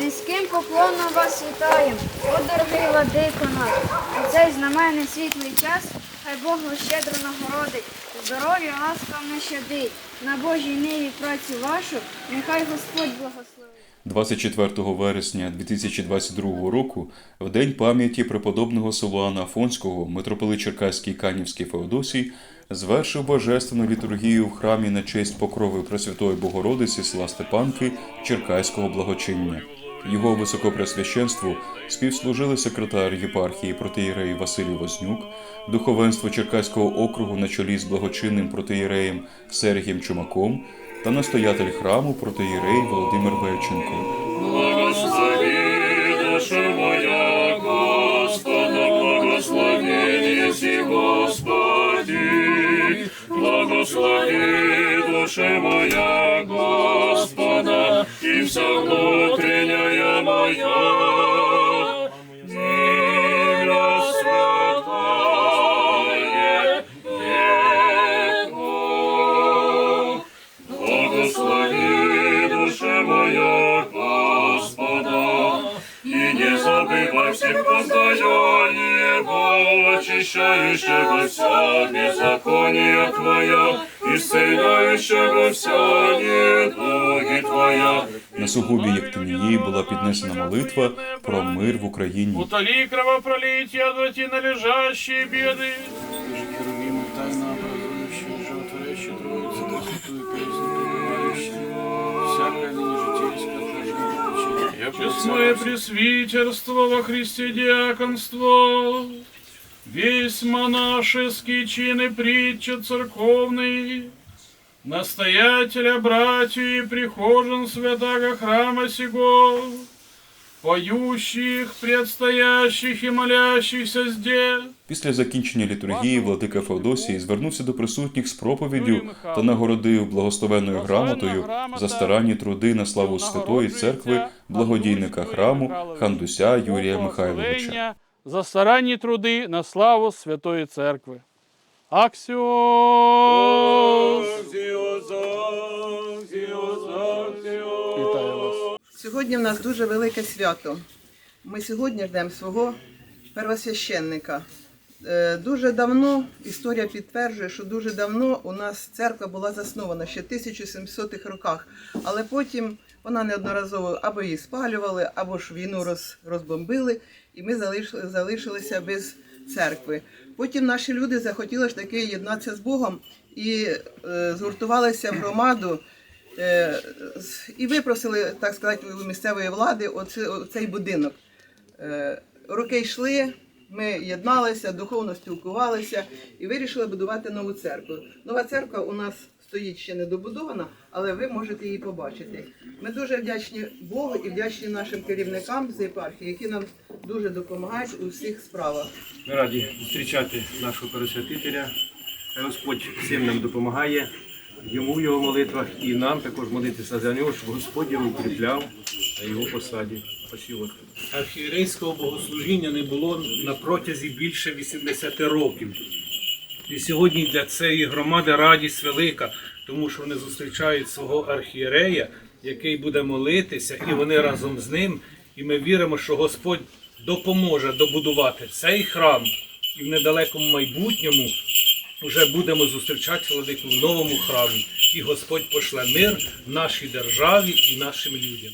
Низьким поклоном вас вітаємо, о дорогий владико наш. У цей знаменний світлий час, хай Бог вас щедро нагородить, здоров'я ласкав не щадить, на Божій ниві працю вашу, нехай Господь благословить. 24 вересня 2022 року, в день пам'яті преподобного Силуана Афонського, митрополит Черкаський Канівський Феодосій звершив божественну літургію в храмі на честь покрови Пресвятої Богородиці села Степанки Черкаського благочиння. Його високопресвященству співслужили секретар єпархії протиєрей Василій Вознюк, духовенство Черкаського округу на чолі з благочинним протиєреєм Сергієм Чумаком та настоятель храму протиєрей Володимир Вельченко. Благослови моя, Господа, благослови Господи. Благослови душе моя, Господа, и вся внутренняя моя. Не забывай всех поздаяний Его, очищающего вся беззаконие Твоя, исцеляющего вся недуги Твоя. На сугубі як Єктимії була піднесена молитва про мир в Україні. Утолі кровопролиття, отврати належащі беды. Честное пресвитерство во Христе диаконство, весь монашеский чин и притча церковный, настоятеля, братья и прихожан святого храма сего, поющих, предстоящих и молящихся здесь, Після закінчення літургії владика Феодосій звернувся до присутніх з проповіддю та нагородив благословенною грамотою за старанні труди на славу Святої Церкви благодійника храму Хандуся Юрія Михайловича. За старанні труди на славу Святої Церкви. Аксіос! Сьогодні в нас дуже велике свято. Ми сьогодні ждемо свого первосвященника. Е, Дуже давно історія підтверджує, що дуже давно у нас церква була заснована ще в 1700-х роках, але потім вона неодноразово або її спалювали, або ж війну роз, розбомбили, і ми залишили, залишилися без церкви. Потім наші люди захотіли ж таки єднатися з Богом і е, згуртувалися в громаду. Е, і випросили, так сказати, у місцевої влади оцей будинок. Е, Роки йшли, ми єдналися, духовно спілкувалися і вирішили будувати нову церкву. Нова церква у нас стоїть ще не добудована, але ви можете її побачити. Ми дуже вдячні Богу і вдячні нашим керівникам з єпархії, які нам дуже допомагають у всіх справах. Ми раді зустрічати нашого пересвятителя. Господь всім нам допомагає, йому в його молитвах і нам також молитися за нього, щоб Господь його укріпляв на його посаді. Архієрейського богослужіння не було на протязі більше 80 років. І сьогодні для цієї громади радість велика, тому що вони зустрічають свого архієрея, який буде молитися, і вони разом з ним. І ми віримо, що Господь допоможе добудувати цей храм, і в недалекому майбутньому вже будемо зустрічати владику в новому храмі, і Господь пошле мир нашій державі і нашим людям.